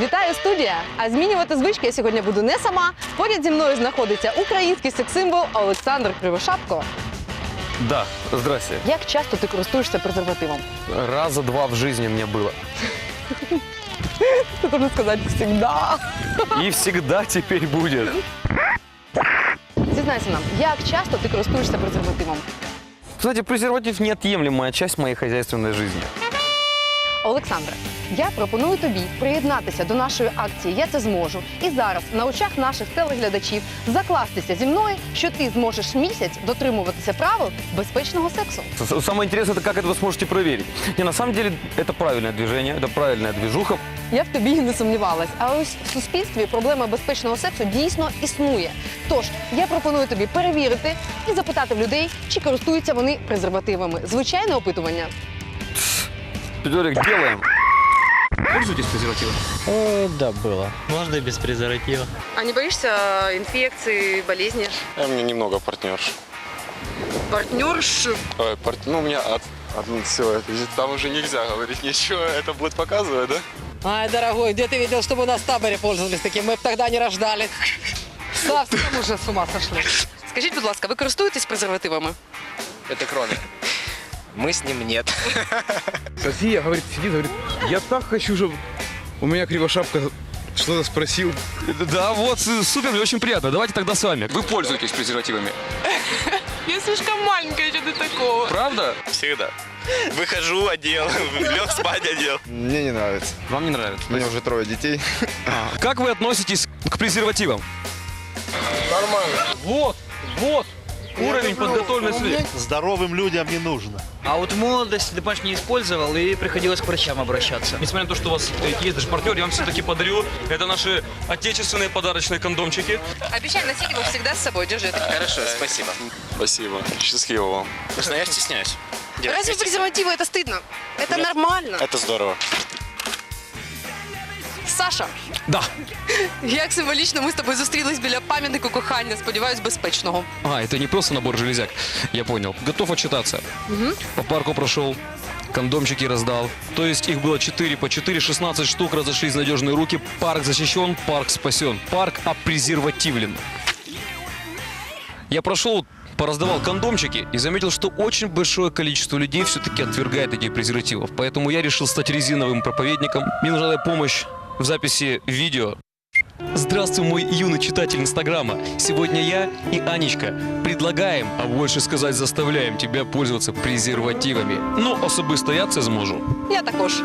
Вітаю студія! А змінювати звички я сьогодні буду не сама. Поряд зі мною знаходиться український секс-символ Олександр Кривошапко. Да, здрасте. Як часто ти користуєшся презервативом? Раза два в жизни мне было. Ти можна сказати завжди. И всегда теперь будет. Зізнайся нам, як часто ти користуєшся презервативом? Кстати, презерватив неотъемлемая часть моей хозяйственной жизни. Олександре, я пропоную тобі приєднатися до нашої акції Я це зможу. І зараз на очах наших телеглядачів закластися зі мною, що ти зможеш місяць дотримуватися правил безпечного сексу. С- Самое интересное, это как это вы сможете проверить. Не, на самом деле, это правильное движение, это правильная движуха. Я в тобі і не сумнівалась. А ось в суспільстві проблема безпечного сексу дійсно існує. Тож я пропоную тобі перевірити і запитати в людей, чи користуються вони презервативами. Звичайне опитування. Петерик, делаем. Пользуйтесь презервативом? Э, да, было. Можно и без презерватива. А не боїшся інфекції, болезні? А у меня немного партнерш. Партнерш Ой, пар- Ну, у меня от, все, там уже нельзя говорить ничего, это будет показывать, да? Ай, дорогой, где ты видел, чтобы у нас в таборе пользовались таким? Мы бы тогда не рождали. Совсем уже с ума сошли. Скажіть, будь ласка, ви користуєтесь презервативами? Это кроме. Мы с ним нет. София говорит, сидит, говорит, я так хочу, чтобы у меня кривошапка что-то спросил. Да, вот, супер, мне очень приятно. Давайте тогда с вами. Вы пользуетесь презервативами? Я слишком маленькая для такого. Правда? Всегда. Выхожу, одел, лег спать, одел. Мне не нравится. Вам не нравится? У меня уже трое детей. Как вы относитесь к презервативам? Вот, вот. Уровень подготовленности. Здоровым людям не нужно. А вот в молодости, ты понимаешь, не использовал, и приходилось к врачам обращаться. Несмотря на то, что у вас есть даже партнер, я вам все-таки подарю. Это наши отечественные подарочные кондомчики. Обещай носить его всегда с собой. Держи. Хорошо, спасибо. Спасибо. Счастливо вам. Потому я стесняюсь. Разве презервативы это стыдно? Это нормально. Это здорово. Саша, Да. як символічно ми з тобою зустрілись біля пам'ятнику кохання, сподіваюсь, безпечного. А, это не просто набор железяк. Я понял. Готов отчитаться. По парку прошел, кондомчики раздал. То есть их было 4 по 4, 16 штук, разошлись в надежные руки. Парк защищен, парк спасен. Парк опрезервативлен. Я прошел, пораздавал кондомчики и заметил, что очень большое количество людей все-таки отвергает идею презервативов. Поэтому я решил стать резиновым проповедником. Мне нужна помощь в записи видео Здравствуй, мой юный читатель Инстаграма. Сегодня я и Анечка предлагаем, а больше сказать заставляем тебя пользоваться презервативами. Ну, особисто я це зможу. Я також.